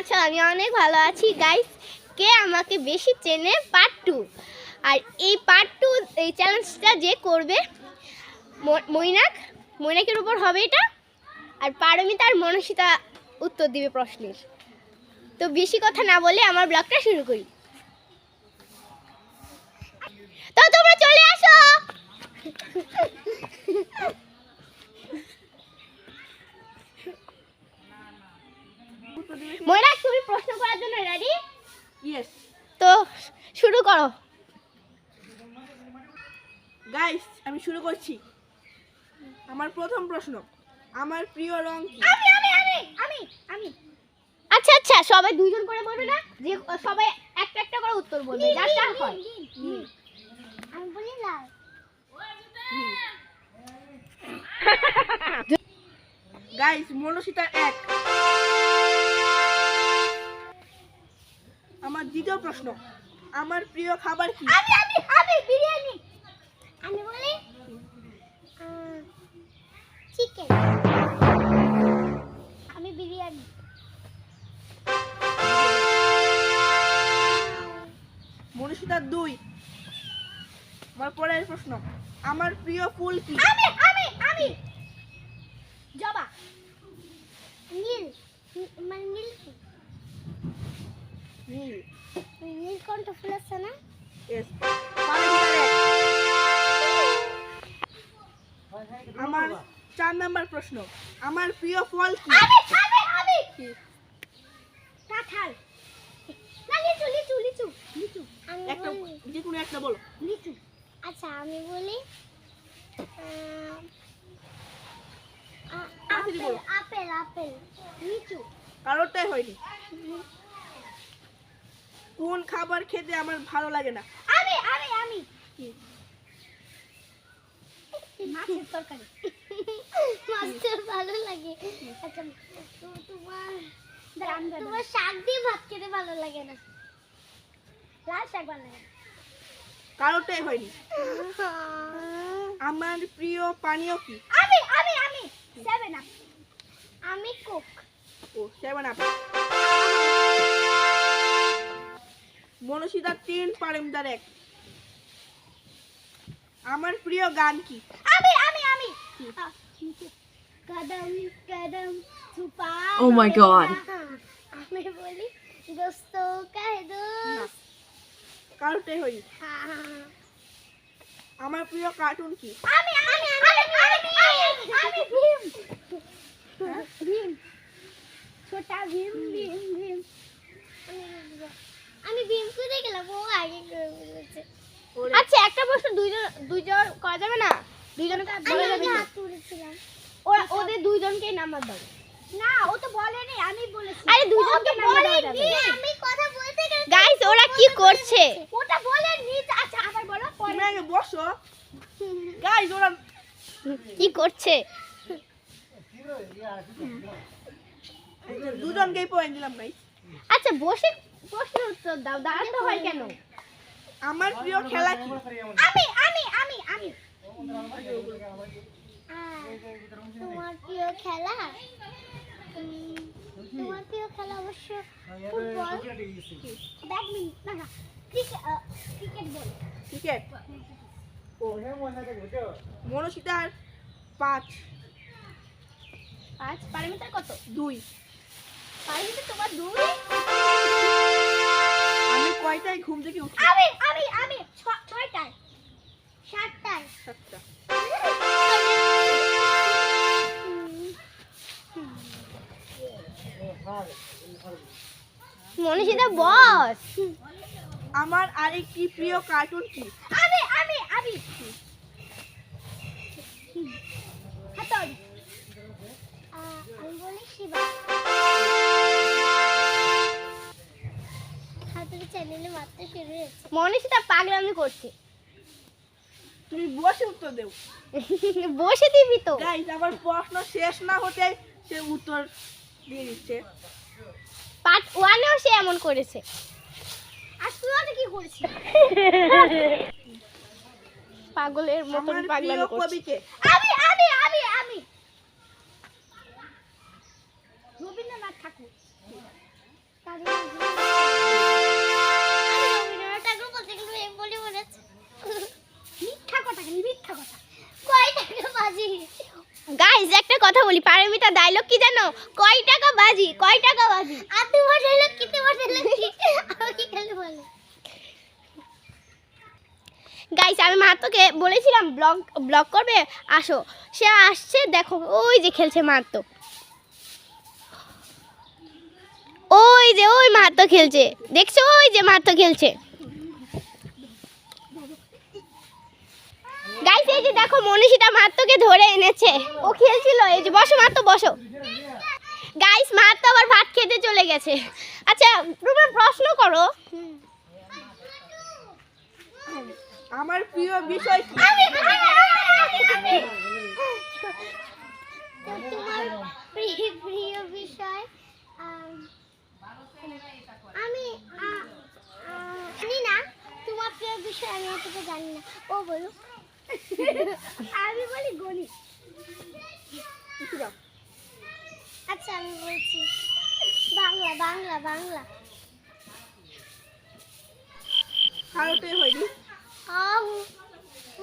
আছো? আমি অনেক ভালো আছি গাইস কে আমাকে বেশি চেনে? পার্ট টু আর এই পার্ট টু এই চ্যালেঞ্জটা যে করবে মৈনাক, মৈনাকের উপর হবে এটা। আর পারমিতা আর মনসিতা উত্তর দিবে প্রশ্নের। তো বেশি কথা না বলে আমার ব্লগটা শুরু করি। তো তোমরা চলে আসো! মৈনাক তুমি প্রশ্ন করার জন্য রেডি ইয়েস তো শুরু করো। গাইস আমি শুরু করছি। আমার প্রথম প্রশ্ন আমার প্রিয় রং কি? আমি আমি আমি আমি আমি। আচ্ছা আচ্ছা সবাই দুইজন করে বলবে না যে সবাই একটা একটা করে উত্তর বলবে যার যার হয়। আমি বলি লাল। গাইস মনসিতার এক। দ্বিতীয় প্রশ্ন আমার প্রিয় খাবার কি? আমি আমি আমি বিরিয়ানি। আমি বলি চিকেন আমি বিরিয়ানি। মনসিতার দুই। আমার পরের প্রশ্ন আমার প্রিয় ফুল কি? আমি আমি আমি। জবা। নীল। মানে নীল নীল। নীলকণ্ঠ ফুল আছে না। আমার চার নাম্বার প্রশ্ন। আমার প্রিয় ফল কি? কাঁঠাল। না লিচু লিচু লিচু লিচু। আমি একটা বলি যে কোনো একটা বলো। লিচু। আচ্ছা আমি বলি তাড়াতাড়ি আপেল আপেল লিচু। কারোরটাই হয়নি। কোন খাবার খেতে আমার ভালো লাগে না। আমি আমি আমি। মাছের তরকারি। মাছের ভালো লাগে। আচ্ছা তোমার তোমার শাক দিয়ে ভাত খেতে ভালো লাগে না? লাল শাক ভালো লাগে কারোরটাই হয়নি। আমার প্রিয় পানীয় কি? আমি আমি আমি। সেভেন আপ আমি কোক ও সেভেন আপ মনসিদার তিন পারেমদার এক। আমার প্রিয় গান কি? আমি আমি আমি। কদম কদম ছুপা Oh my God. আমি বলি দোস্ত কাহে দোস্ত? কারোরটাই হয়নি। আমার প্রিয় কার্টুন কি? আমি আমি আমি আমি আমি ভীম। ভীম। ছোটা ভীম ভীম ভীম। আমি ভীম করে গেলাম ও আগে করে বলেছে। আচ্ছা একটা প্রশ্ন দুইজন দুইজন করা যাবে না? দুইজন বলে যাবে হাত তুলেছিলাম। ওরা ওদের দুইজনকেই নাম্বার দাও। না ও তো বলেনি আমি বলেছি। আরে দুইজনকে নাম্বার দাও আমি কথা বলতে গেলে গাইস ওরা কি করছে? ওটা বলেনি আচ্ছা আবার বলো আগে বসো। গাইজ ওরা কি করছে? দুজনকেই পয়েন্ট দিলাম গাইজ আচ্ছা বসে প্রশ্ন উত্তর দাও দাঁড়াতে হয় কেন? আমার প্রিয় খেলা কি? আমি আমি আমি আমি। তোমার প্রিয় খেলা? তোমার প্রিয় খেলা অবশ্য ফুটবল। ব্যাডমিন্টন না ক্রিকেট ক্রিকেট বল। ক্রিকেট? ও মনসিতার পাঁচ। পাঁচ? পারমিটার কত? দুই। পারমিটার তোমার দুই? কয়টায় ঘুম থেকে উঠি। আমি আমি আমি ছয়টায়। সাতটায়। সাতটা। মনীষিতা বস। আমার আরেকটি প্রিয় কার্টুন কি? আমি আমি আমি। হাতড়ি আমি বলি শিবা। চ্যানেলে মাত্র শুরু হয়েছে। মনীষিতা পাগলামি করছে। তুমি বসে উত্তর দেও। বসে দিবি তো। গাইজ আমার প্রশ্ন শেষ না হতে সে উত্তর দিয়ে দিচ্ছে। পার্ট ওয়ানেও সে এমন করেছে। আর তুই ওটা কি করেছিস? পাগলের মতন পাগলামি করছে। কবিকে। আমি আমি আমি আমি। রবীন্দ্রনাথ ঠাকুর। ডায়লগ কি জানো? কয় টাকা বাজি? কয় টাকা বাজি? আর তোমার ডায়লগ কি তোমার ডায়লগ কি? আমাকে খালি বলো? গাইস আমি মাহাত্মকে বলেছিলাম ব্লগ ব্লগ করবে? আসো। সে আসছে দেখো ওই যে খেলছে মাহাত্ম ওই যে ওই মাহাত্ম খেলছে। দেখছ? ওই যে মাহাত্ম খেলছে। গাইস এই যে দেখো মনীষিতা মাহাত্মকে ধরে এনেছে। ও খেলছিল এই যে বসো মাত্র বসো। গাইস মাহাত্ম আবার ভাত খেতে চলে গেছে। আচ্ছা তোমরা প্রশ্ন করো। আমার প্রিয় বিষয় কি? আমি আমি তোমার প্রিয় বিষয় আম, আমি জানি না। তোমার প্রিয় বিষয় আমি অতটা জানি না। ও বলো আমি বলি গণিত। আচ্ছা আমি বলছি বাংলা বাংলা বাংলা। কারোটাই হয়নি। আহ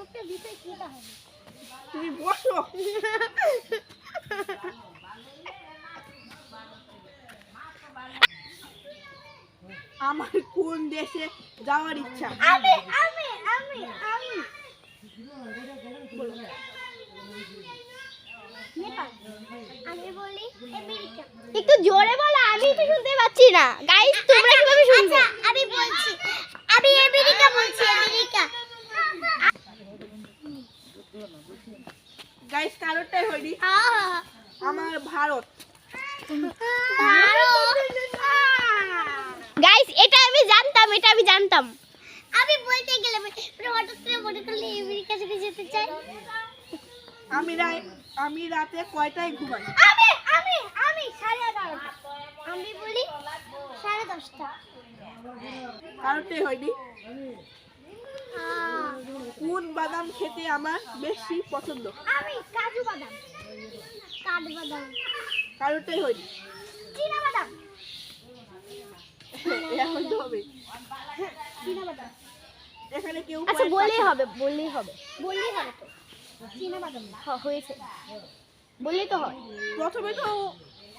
ওকে বিষয় খেতে হবে। তুমি বসো। আমার কোন দেশে যাওয়ার ইচ্ছা? আমি আমি আমি আমি। একটু জোরে বলো আমি তো শুনতে পাচ্ছি না। গাইস তোমরা কীভাবে শুনবে? আমি বলছি। আমি আমেরিকা বলছি আমেরিকা। গাইস কারোটাই হয়নি। আমার ভারত। গাইস এটা আমি জানতাম এটা আমি জানতাম। আমি বলতে গেলে মানে হঠাৎ করে মনে করলে আমেরিকা থেকে যেতে চাই। আমি রাই আমি রাতে কয়টায় ঘুমাই? আমি আমি আমি সাড়ে এগারোটা। আমি বলি সাড়ে দশটা। হয়নি। কোন বাদাম খেতে আমার বেশি পছন্দ? আমি কাজু বাদাম। কাঠবাদাম কারোটাই হয়নি। চীনা বাদাম। এটা হইতে হবে। চীনা বাদাম। এখানে কেউ আচ্ছা বললেই হবে বললেই হবে। বললেই হবে তো। চীনা বাদাম হয়েছে। বললেই তো হয়। প্রথমে তো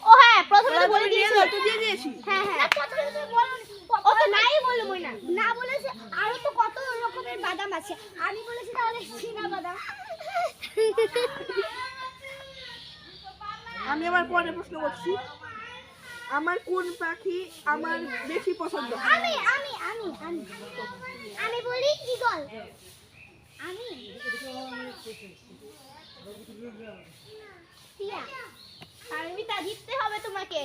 ও হ্যাঁ প্রথমে তো বলে দিয়েছি তো দিয়ে দিয়েছি। হ্যাঁ হ্যাঁ। প্রথমে তো ও তো নাই বলল না বলেছে আরও তো কত রকমের বাদাম আছে। আমি বলেছি তাহলে চীনা বাদাম। আমি আবার পরে প্রশ্ন করছি। আমার কোন পাখি আমার বেশি পছন্দ? আমি আমি আমি আমি আমি বলি ঈগল। আমি টিয়া পারমিতা জিততে হবে তোমাকে।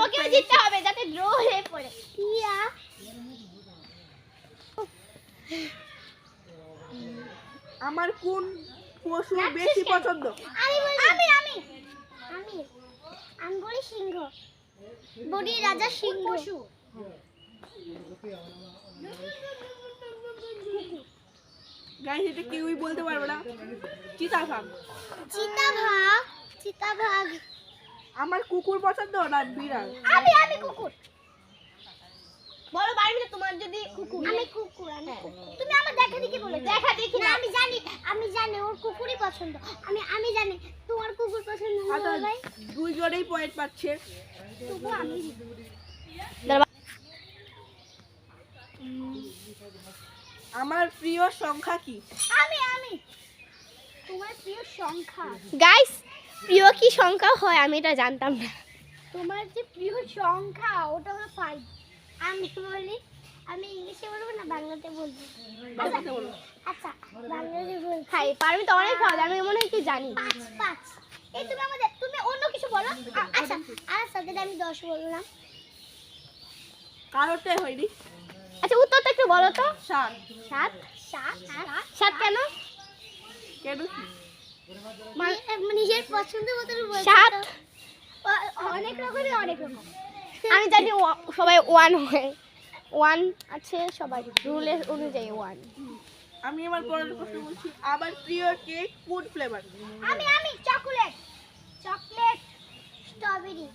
তোকেও জিততে হবে যাতে ড্র হয়ে পড়ে। টিয়া আমার কোন পশু বেশি পছন্দ? আমি আমি আমি আমি আমি বলি সিংহ। বলি রাজা সিংহ গাইস এটা কেউই বলতে পারবে না। চিতা ভাগ চিতা ভাগ চিতা ভাগ আমার কুকুর পছন্দ না বিড়াল? আমি আমি কুকুর। বলো পারমিতা তোমার যদি কুকুর আমি কুকুর আমি কুকুর। তুমি আমার দেখা দেখি বলো। দেখা দেখি না আমি জানি আমি জানি ওর কুকুরই পছন্দ। আমি আমি জানি তোমার কুকুর পছন্দ না ভাই দুইজনেই পয়েন্ট পাচ্ছে। তবু আমি আমার প্রিয় সংখ্যা কি? আমি আমি। তোমার প্রিয় সংখ্যা? গাইস প্রিয় কি সংখ্যা হয় আমি এটা জানতাম না। তোমার যে প্রিয় সংখ্যা ওটা হলো ফাইভ আমি বলি? আমি ইংলিশে বলব না বাংলাতে বলব? বাংলাতে বলো। আচ্ছা বাংলাতে বলছি। হাই পারবি তো অনেক সহজ আমি মনে হয় কি জানি। পাঁচ পাঁচ। এই তুমি আমাদের তুমি অন্য কিছু বলো। আচ্ছা আর সাথে আমি দশ বললাম। কারোটাই হয়নি। আচ্ছা উত্তরটা একটু বলো তো। সাত। সাত সাত সাত কেন? কেন নিজের পছন্দ মতো সাত। অনেক রকমের অনেক রকম। আমি জানি সবাই ওয়ান হয়। ওয়ান আছে সবাই রুলের অনুযায়ী ওয়ান আমি আমার পরের প্রশ্ন বলছি আমার প্রিয় কেক কোন ফ্লেভার আমি আমি চকলেট চকলেট স্ট্রবেরি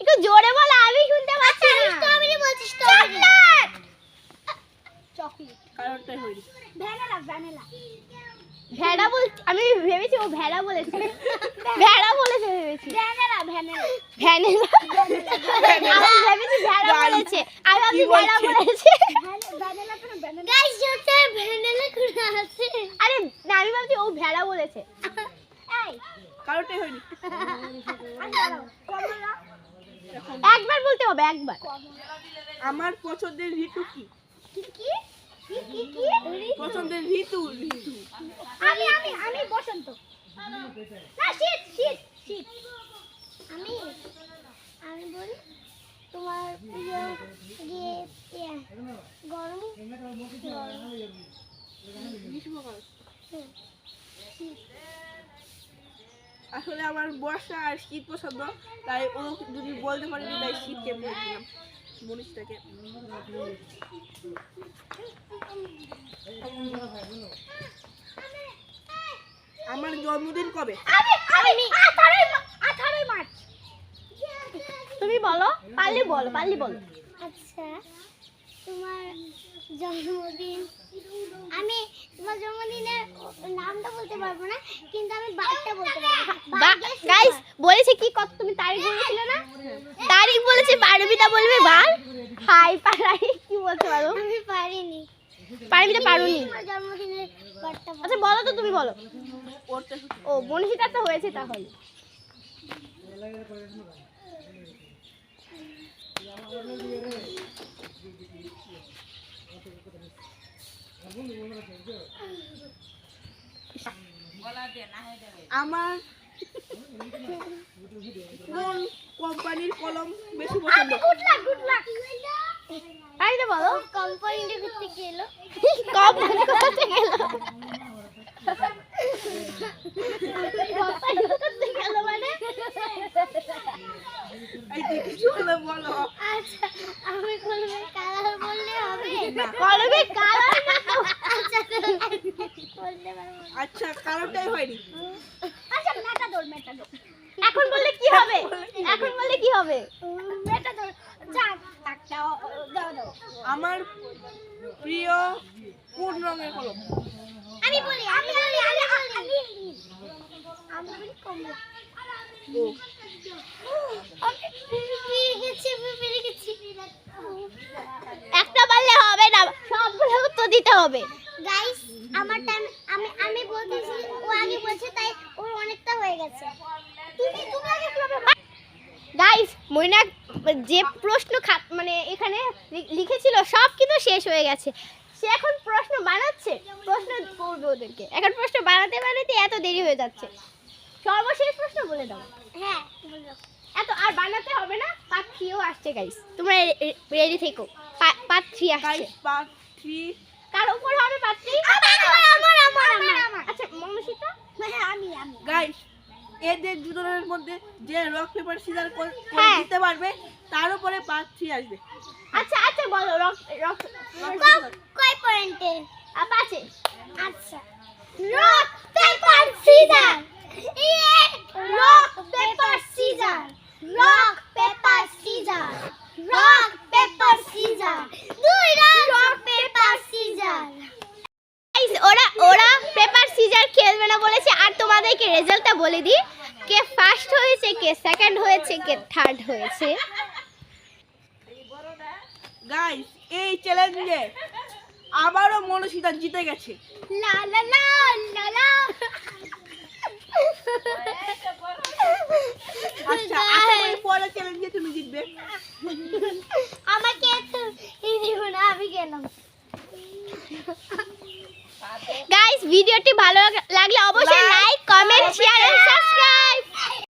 একটু জোরে বল আমি শুনতে পাচ্ছি না। স্ট্রবেরি বলছি স্ট্রবেরি চকলেট চকলেট কারণটাই ভ্যানিলা ভ্যানিলা ভেড়া বল আমি ভেবেছি ও ভেড়া বলেছে। বলেছে কারোটাই হয়নি। একবার বলতে হবে একবার। আমার পছন্দের ঋতু কি? পছন্দের ঋতু ঋতু। আমি আমি আমি বসন্ত। না শীত শীত শীত। আমি আমি বলি তোমার প্রিয় গিয়ে ইয়ে, গরম গরম। গ্রীষ্মকাল। শীত। আসলে আমার বর্ষা আর শীত পছন্দ তাই ও যদি বলতে পারেনি তাই শীত কেমন দিলাম। মনীষটাকে। আমার জন্মদিন কবে? আমি আমি 18 মার্চ। তুমি বলো পারলে বলো পারলে বলো। আচ্ছা। জন্মদিন। আমি তোমার জন্মদিনের নামটা বলতে পারব না কিন্তু আমি বারটা বলতে পারব। গাইস বলেছে কি কত তুমি তারিখ বলেছিলে না? তারিখ বলেছে পারবিতা বলবে বার হাই পারাই কি বলতে পারো আমি পারিনি। পারবিতা পারুনি। তোমার জন্মদিনের বারটা আচ্ছা বলো তো তুমি বলো। ও মনীষিতা তো হয়েছে তাহলে। আমার কোন কোম্পানির কলম বেশি পছন্দ। গুড লাক গুড লাক পারবিতা বলো। কোম্পানিটা করতে গেলো কোম্পানি করতে গেল মানে এই যে কিছু হলে বলো আচ্ছা আমি কলমের কালার বললে হবে আচ্ছা বলতে পারব না। আচ্ছা কারোটাই হয়নি। আচ্ছা মেটাডোর মেটাডোর এখন বললে কি হবে? এখন বললে কি হবে? মেটাডোর যাক দাও দাও আমার প্রিয় কোন রঙের কলম? আমি বলি আমি বলি আমি বলি আমি বলি। কমলা ও আমি পেরে গেছি আমি পেরে গেছি একটা বললে হবে না সবগুলো উত্তর দিতে হবে। গাইস আমার টাইম আমি আমি বলতেছি ও আগে বলছে তাই ওর অনেকটা হয়ে গেছে। তুমি তুমি আগে কীভাবে গাইস মইনা যে প্রশ্ন মানে এখানে লিখেছিল সব কিন্তু শেষ হয়ে গেছে। সে এখন প্রশ্ন বানাচ্ছে। প্রশ্ন করবে ওদেরকে। এখন প্রশ্ন বানাতে বানাতে এত দেরি হয়ে যাচ্ছে। সর্বশেষ প্রশ্ন বলে দাও। হ্যাঁ বলো এত আর বানাতে হবে না পার্ট থ্রিও আসছে গাইস তোমরা রেডি থেকো। পার্ট থ্রি আসছে। গাইস পার্ট থ্রি কার উপর হবে পার্ট আমার আমার আমার আমার আচ্ছা মনসিতা হ্যাঁ আমি আমি। গাইস এদের দুজনের মধ্যে যে রক পেপার সিজার হ্যাঁ। দিতে পারবে তার উপরে পার্ট আসবে। আচ্ছা আচ্ছা বলো রক রক কয় পয়েন্টে আছে। আচ্ছা। Rock paper scissor rock paper scissor rock paper scissor rock paper scissor দুই রক পেপার সিজার। গাইস ওরা ওরা পেপার সিজার খেলবে না বলেছে আর তোমাদেরকে রেজাল্টটা বলে দিই। কে ফার্স্ট হয়েছে কে সেকেন্ড হয়েছে কে থার্ড হয়েছে। গাইস এই চ্যালেঞ্জে আবারও মনসিতা জিতে গেছে। লা লা লা লা লা। আচ্ছা আশা করি পরের চ্যালেঞ্জে তুমি জিতবে। আমাকে দিও না আমি গেলাম। গাইস ভিডিওটি ভালো লাগলে অবশ্যই লাইক কমেন্ট শেয়ার এন্ড